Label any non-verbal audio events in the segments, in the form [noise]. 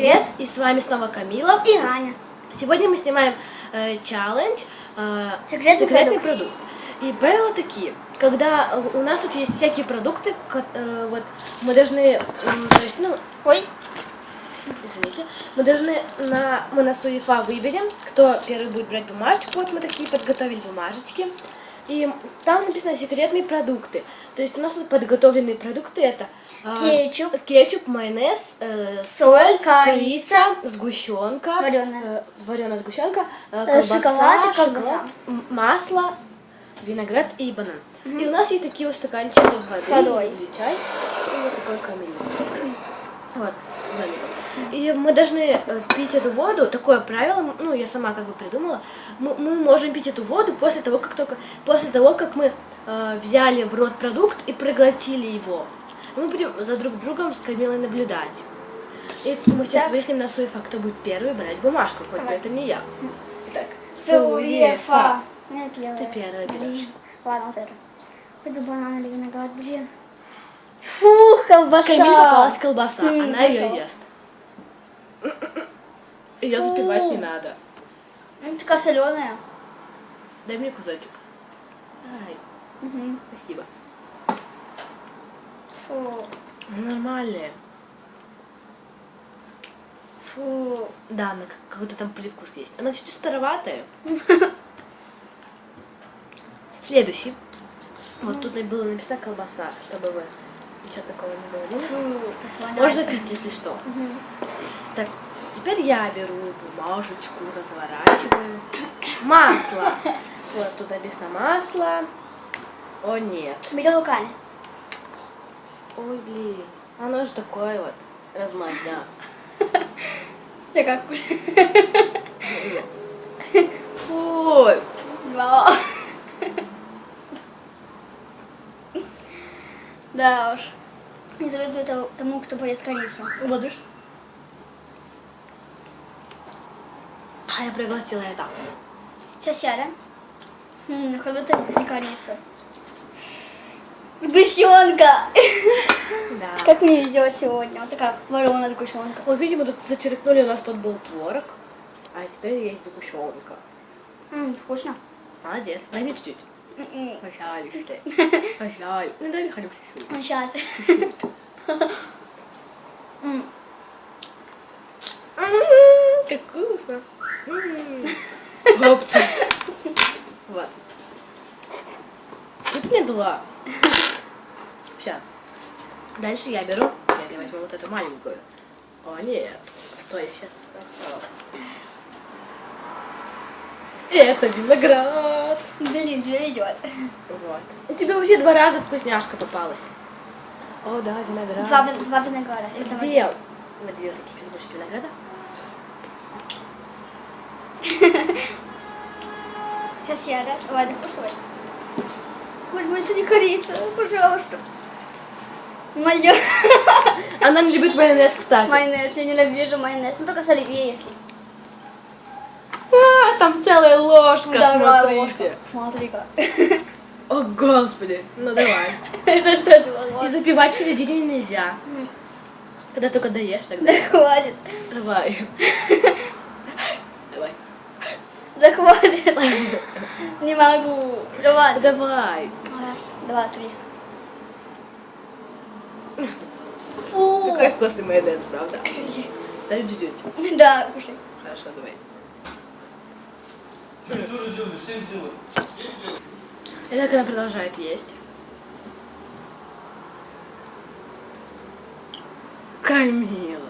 Привет. И с вами снова Камила. И Аня. Сегодня мы снимаем э, челлендж э, Секретный продукт. И правила такие. Когда э, у нас тут есть всякие продукты, э, вот мы должны, то есть, ну, Ой. извините, мы должны на, мы на Суефа выберем, кто первый будет брать бумажечку. Вот мы такие подготовили бумажечки. И там написано секретные продукты. То есть у нас тут подготовленные продукты это э, Кетчуп. кетчуп, майонез, э, Соль, соль, корица, корица, сгущенка, вареная. вареная сгущенка, э, Э, колбаса, шоколад шоколад, масло, виноград и банан. И у нас есть такие вот стаканчики воды С водой. или чай и вот такой камель. Вот, с домиком. И мы должны э, пить эту воду, такое правило, ну, я сама как бы придумала, мы, мы можем пить эту воду после того, как только, после того, как мы э, взяли в рот продукт и проглотили его. Мы будем за друг другом с Камилой наблюдать. И мы сейчас Так. выясним на Суефа, кто будет первый брать бумажку, хоть бы это не я. Итак, Суефа. Ты первая берешь. Ладно, вот это. Хоть бы банан или виноград, блин. Фух, колбаса. Камиле попалась колбаса, она ее ест. Ее запивать не надо. Ну, такая соленая. Дай мне кусочек. Ай, Угу. спасибо. Фу. Ну, Нормальные. Фу. Да, она как- какой-то там привкус есть. Она чуть староватая. [laughs] Следующий. Вот тут было написано колбаса, чтобы вы ничего такого не как Можно пить, если что. Так, теперь я беру бумажечку, разворачиваю. Масло. Вот тут написано масло. О нет. Бери руками. Ой, блин. Оно же такое вот. Размазня. Я как Ой. Да. Да уж. Не завидую тому- тому, кто будет корицу. Будешь? А я проглотила это. Сейчас я, да? Хм, хоть бы ты не корица. Сгущенка! Да. [laughs] Как мне везет сегодня. Вот такая вареная сгущенка. Вот видимо, тут зачеркнули, у нас тут был творог, а теперь есть сгущенка. М, вкусно. Молодец. Дай мне чуть-чуть. Хотя бы чуть-чуть. Ну, сейчас. М, М, Как вкусно. Хлопцы. Вот. Тут мне два. Все. Дальше я беру. Нет, я возьму вот эту маленькую. О, нет. Стой, я сейчас. Это виноград. Блин, тебе везет. Вот. У тебя вообще два раза вкусняшка попалась. О, да, виноград. Два, два винограда. Две. Вот две такие фигурочки винограда. [laughs] Сейчас я, да? Ладно, кусай. Хоть бы это не корица, пожалуйста. Моё. Она не любит майонез, кстати. Майонез, я ненавижу майонез. Ну только с оливье, если. Там целая ложка, Давай, смотрите. ложка. Смотри-ка. О, господи. Ну, давай. [laughs] Это что это И запивать в середине нельзя. Когда только доешь, тогда. Да хватит. Давай. Давай. Да хватит. Не могу. Давай. Давай. Раз, два, три. Фу. Какой вкусный майонез, правда? Дай чуть-чуть. Да, кушай. Хорошо, давай. Что тоже сделали? Всем сделали. Всем сделали. И так она продолжает есть. Камила.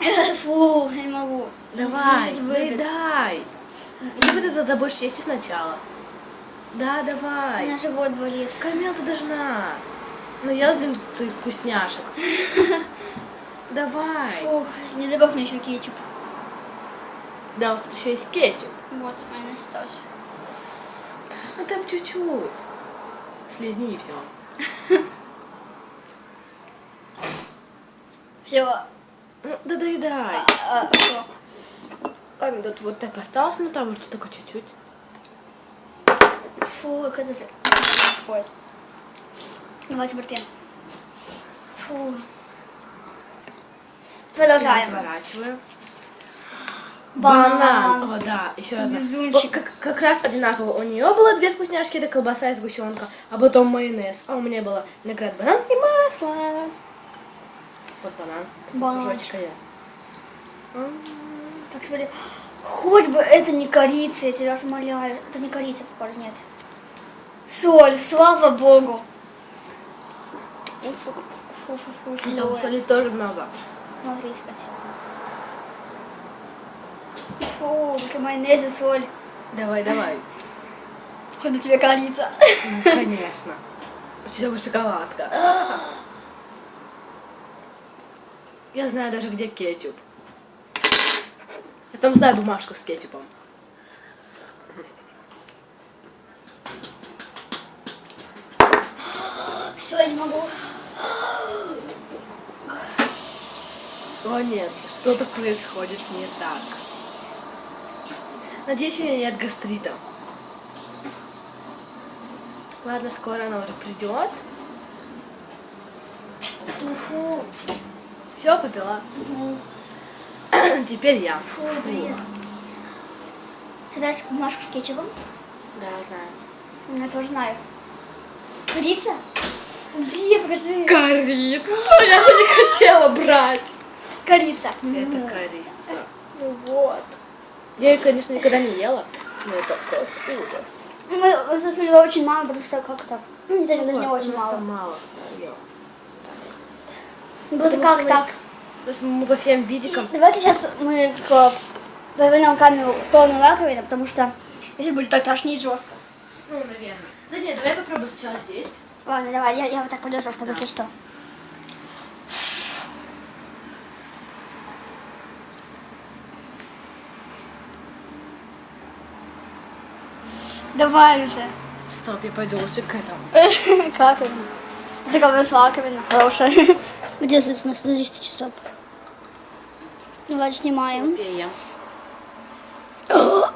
[laughs] Фу, я не могу. Давай, доедай. Или вот это больше есть сначала. Да, У давай. меня живот болит. Камил, ты должна. Ну, я блин, твоих вкусняшек. [laughs] Давай. Фух, не добавь мне еще кетчуп. Да, у нас тут еще есть кетчуп. Вот, майонез остался. Ну, там чуть-чуть. Слизни и все. [laughs] Все. Ну, да доедай. А, всё. Ладно, тут вот так осталось, но там уже только чуть-чуть. Фу, как это же. Ой. Давайте бортен. Фу. Продолжаем. Разворачиваем. Банан. О, да, еще одна. Безумчик. Как, как раз одинаково. У нее было две вкусняшки, это колбаса и сгущенка, а потом майонез. А у меня было виноград, банан и масло. Вот банан. Бананчик. Кружочка я. Так, смотри. Хоть бы это не корица, я тебя умоляю. Это не корица, похоже, нет. Соль, слава богу. Фу, фу, фу, фу, фу, Там соли тоже много. Смотрите, как Фу, после майонеза соль. Давай, давай. Хоть бы тебе корица. Ну, конечно. Все бы шоколадка. Я знаю даже, где кетчуп. Я там знаю бумажку с кетчупом. Все, я не могу. О нет, что-то происходит не так. Надеюсь, у меня нет гастрита. Ладно, скоро она уже придет. Фу, Все, попила. фу, [clears throat] Теперь я. фу, блин. Ты знаешь бумажку с кетчупом? Да, знаю. Я тоже знаю. Корица? Где? Покажи. Корица! Я же не хотела брать. Корица. Это корица. Ну вот. Я ее, конечно, никогда не ела, но это просто ужас. Мы заснули очень мало, потому что как-то... Ну, это даже не Вот, очень мало. мало. ела. Ну, Просто Потому как мы- так? То есть мы по всем видикам. Давайте сейчас мы к повернем камеру в сторону раковины, потому что если будет так тошнить жестко. Ну, наверное. Да нет, давай попробуем сначала здесь. Ладно, давай, я, я вот так подержу, чтобы если что. Давай уже. Стоп, я пойду лучше к этому. [laughs] Как это? Это как у нас раковина хорошая. [laughs] Где тут у нас? Подожди, стоп. Давай снимаем. Я ем. [gasps]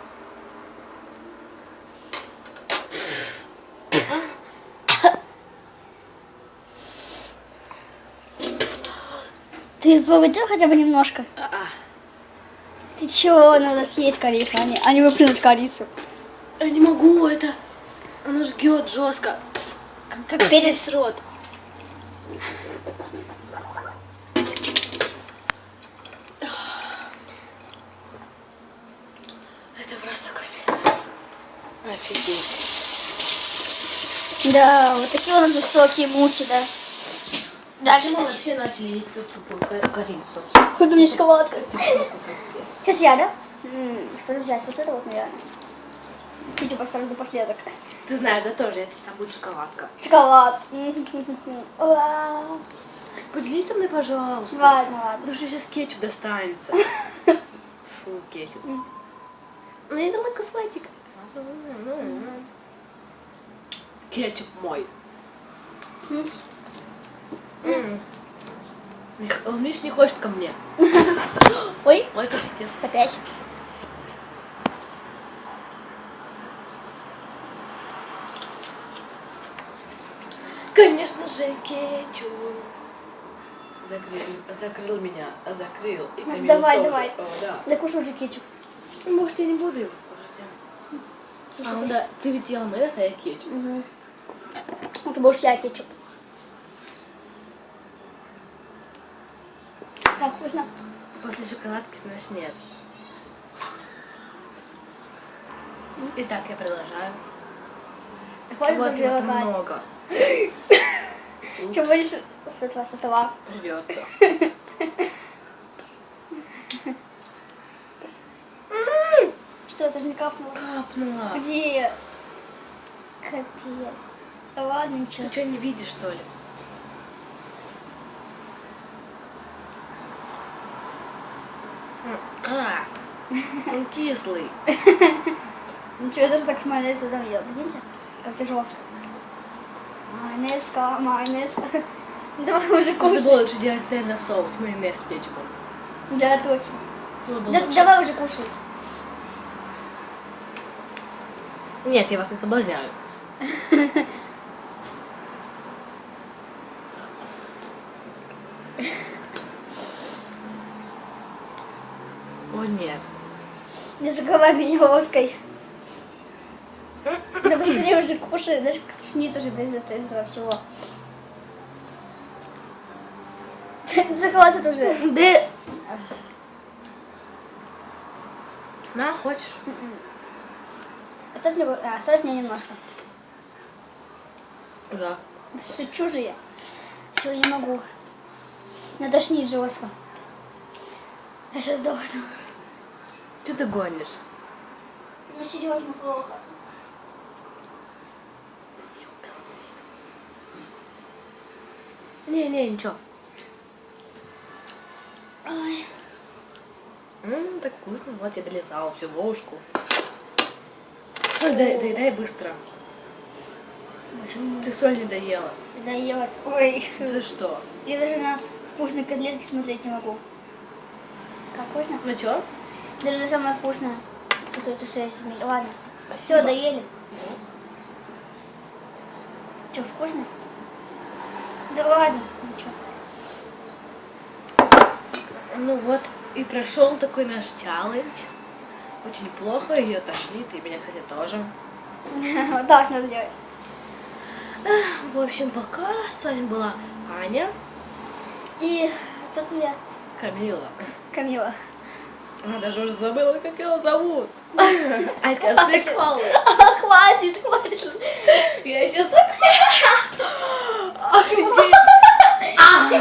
Ты повыдел хотя бы немножко? А-а. Ты чё, надо съесть корицу, а не, а не выплюнуть корицу. Я не могу, это... Оно жгет жестко. Как, как перец. Рот. Это просто капец. Офигеть. Да, вот такие у нас жестокие муки, да. Почему мы вообще начали есть тут тупую ко- корицу? Хоть мне шоколадка. Сейчас я, да? Что взять? Вот это вот, наверное. Хочу поставить напоследок. Ты знаешь, это тоже, это там будет шоколадка. Шоколад. [laughs] Поделись со мной, пожалуйста. Ладно, ладно. Потому что сейчас кетчуп достанется. [laughs] Фу, кетчуп. Ну, я думала, кусочек. Кетчуп мой. Он, видишь, не хочет ко мне. [laughs] Ой, Ой, опять. Конечно же, кетчуп. Закрыл, закрыл меня, закрыл. И Камилу Давай, тоже. давай. О, да. Закушай уже кетчуп. Может, я не буду его кушать. А, ну да, ты ведь ела майонез, а я кетчуп. Угу. Это будешь я кетчуп. Так, вкусно. После шоколадки, знаешь, нет. Итак, я продолжаю. Хватит вот вот, много. [laughs] Что будешь с этого со стола? Придется. Что, это же не капнуло? Капнула. Где? Капец. Да ладно, ничего. Ты что, не видишь, что ли? А, Он кислый. [laughs] Ничего, я даже так с майонезом не ел. Видите? Как-то жестко. Майонезка, майонезка. [laughs] Давай уже Можно кушай. было лучше делать, наверное, соус, майонез с кетчупом. Да, точно. Да, давай уже кушай. Нет, я вас не соблазняю. [laughs] О, нет. Не закрывай меня ложкой. Уже кушай, даже тошнит уже без этого всего. [laughs] Да хватит уже. Да. На, хочешь? Оставь мне, а, оставь мне немножко. Да. Шучу же я. Все, не могу. Меня тошнит жестко. Я сейчас сдохну. Что ты гонишь? Ну, серьезно, плохо. Не-не, ничего. Ой. Ммм, так вкусно. Вот я долезала всю ложку. Соль дай, дай, дай быстро. Почему? Ты соль не доела. Надоелось. Ой. Ты что? Я даже на вкусные котлетки смотреть не могу. Как вкусно? Ну чё? Даже самое вкусное. Что это 6 Ладно. Спасибо. Все, доели. Че, вкусно? Да ладно. Ничего. Ну вот и прошел такой наш челлендж. Очень плохо, ее тошнит, и меня, кстати, тоже. [laughs] Вот так надо делать. В общем, пока с вами была Аня, И что-то я Камила. Камила. Она даже уже забыла, как ее зовут. А тебя отвлекала. Хватит, хватит. Я сейчас так... [laughs] 啊